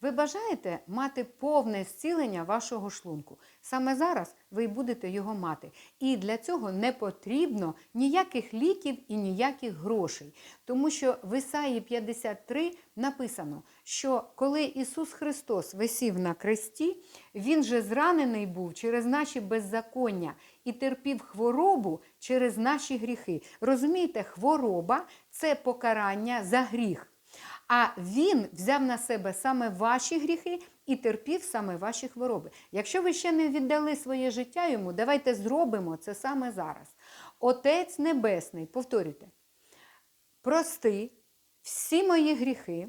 Ви бажаєте мати повне зцілення вашого шлунку. Саме зараз ви будете його мати. І для цього не потрібно ніяких ліків і ніяких грошей. Тому що в Ісаї 53 написано, що коли Ісус Христос висів на кресті, Він же зранений був через наші беззаконня і терпів хворобу через наші гріхи. Розумієте, хвороба це покарання за гріх. А він взяв на себе саме ваші гріхи і терпів саме ваші хвороби. Якщо ви ще не віддали своє життя йому, давайте зробимо це саме зараз. Отець Небесний, повторюйте, прости всі мої гріхи.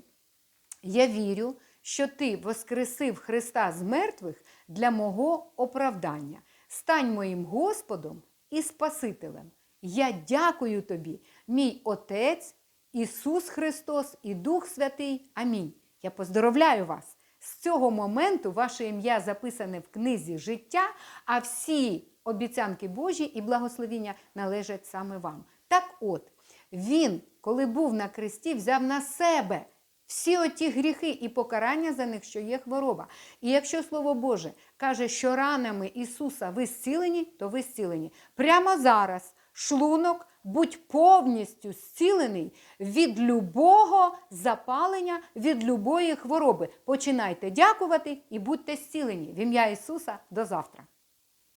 Я вірю, що ти воскресив Христа з мертвих для мого оправдання. Стань моїм Господом і Спасителем. Я дякую тобі, мій Отець, Ісус Христос і Дух Святий. Амінь. Я поздоровляю вас. З цього моменту ваше ім'я записане в книзі життя, а всі обіцянки Божі і благословіння належать саме вам. Так от, він, коли був на кресті, взяв на себе всі оті гріхи і покарання за них, що є хвороба. І якщо Слово Боже каже, що ранами Ісуса ви зцілені, то ви зцілені. Прямо зараз шлунок будь повністю зцілений від любого запалення, від любої хвороби. Починайте дякувати і будьте зцілені. В ім'я Ісуса до завтра.